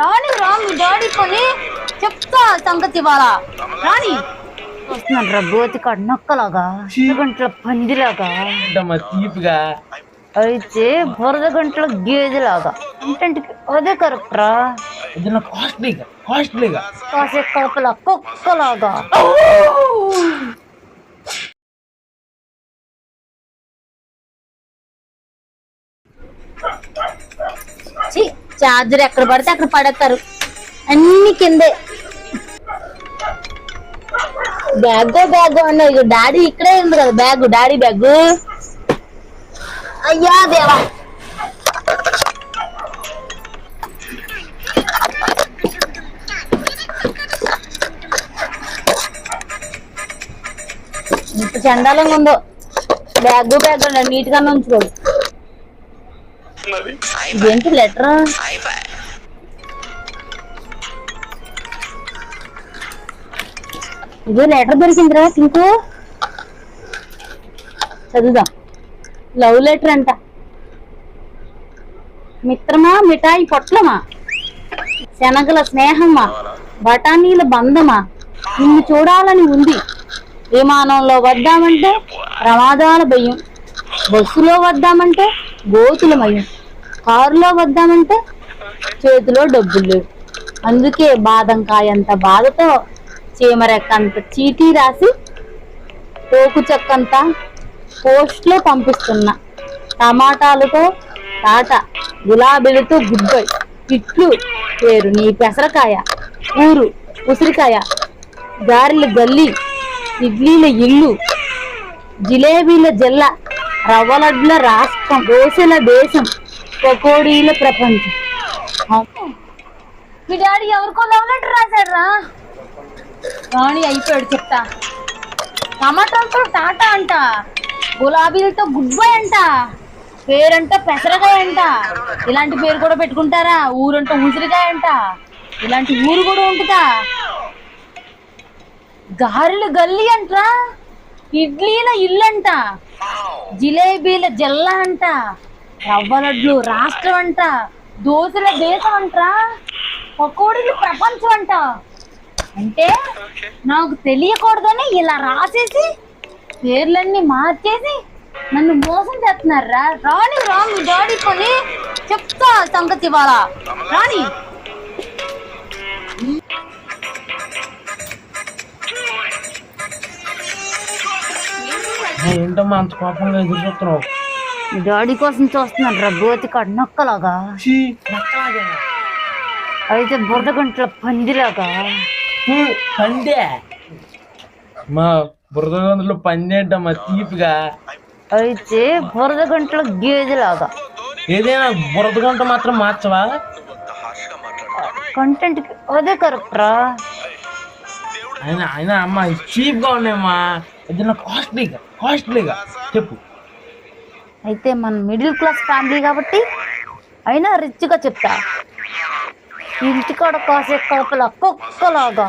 రాణి రా మీ డాడీ కొని చెప్తా సంగతి ఇవాళ రాణి. వస్తున్నాడు రా గోతి కన్నొక్కలాగా గంటల పందిలాగా. తీపిగా అయితే బురద గంటల గేదెలాగా. అంటే అదే కరెక్ట్ రా. కాస్ట్లీగా కాస్ట్లీగా కాసే కలపల కుక్కలాగా. చార్జర్ ఎక్కడ పడితే అక్కడ పడేస్తారు. అన్ని కిందే. బ్యాగ్ బ్యాగ్ అన్న ఇక డాడీ ఇక్కడే ఉంది కదా బ్యాగ్ డాడీ బ్యాగ్. అయ్యా దేవా. ఇంత చండాలంగా ఉందో. బ్యాగ్ బ్యాగ్ నీట్ గానే ఉంచుకోడు. ఇదేంటి లెటర్ ఇదో లెటర్ దొరికిందిరా సింకు. చదువుదాం. లవ్ లెటర్ అంట. మిత్రమా మిఠాయి పొట్లమా? శనగల స్నేహమా? బఠానీల బంధమా? నిన్ను చూడాలని ఉంది. విమానంలో వద్దామంటే ప్రమాదాల భయం. బస్సులో వద్దామంటే గోతుల కారులో వద్దామంటే చేతిలో డబ్బులు. లేవు అందుకే బాదంకాయంత బాధతో చీమరెక్కంత చీటీ రాసి పోకు చెక్కంత పోస్ట్లో పంపిస్తున్నా. టమాటాలతో తాట గులాబీలతో గుడ్బై ఇట్లు పేరు నీ పెసరకాయ ఊరు ఉసిరికాయ గారెల గల్లి ఇడ్లీల ఇల్లు జిలేబీల జల్ల రవ్వలడ్ల రాష్ట్రం దోశల దేశం పకోడీల ప్రపంచం. మీ డాడీ ఎవరికో లవ్ లెటర్ రాశాడు రా రాణి అయిపోయాడు చెప్తా. టమాటాలతో టాటా అంట గులాబీలతో గుడ్ బై అంట పేరంట పెసరకాయ అంట ఇలాంటి పేరు కూడా పెట్టుకుంటారా? ఊరంట ఉసిరికాయ అంట ఇలాంటి ఊరు కూడా ఉంటుందా? గారెలు గల్లీ అంట్రా ఇడ్లీల ఇల్లు అంట జిలేబీల జల్ల అంట రవ్వ లడ్లు రాష్ట్రం అంట దోశల దేశం అంట్రా పకోడీలు ప్రపంచం అంట. అంటే నాకు తెలియకూడదని ఇలా రాసేసి పేర్లన్నీ మార్చేసి నన్ను మోసం చేస్తున్నారా? రాణి రా మీ డాడీ కొని చెప్తా సంగతి ఇవాళ. రాణి ఏంటమ్మా అంత కోపంగా ఎదురు చూస్తున్నావు? డాడీ కోసం చూస్తున్నాడు రా ఛీ, నక్కలాగేనా? అయితే బురద గంటల పందిలాగా. పందే. మా బురద గంతులు పంది ఏంటమ్మా తీపిగా. అయితే బురద గంటల గేదెలాగా. ఏదైనా బురద గంట మాత్రం మార్చవా? కంటెంట్ అదే కరెక్ట్ రా ఆయన ఆయన అమ్మ చీప్గా ఉన్నాయమ్మా. ఏదైనా కాస్ట్లీగా కాస్ట్లీగా చెప్పు. అయితే మన మిడిల్ క్లాస్ ఫ్యామిలీ కాబట్టి అయినా రిచ్గా చెప్తా. ఇంటికాడ కాసే కలపల కుక్కలాగా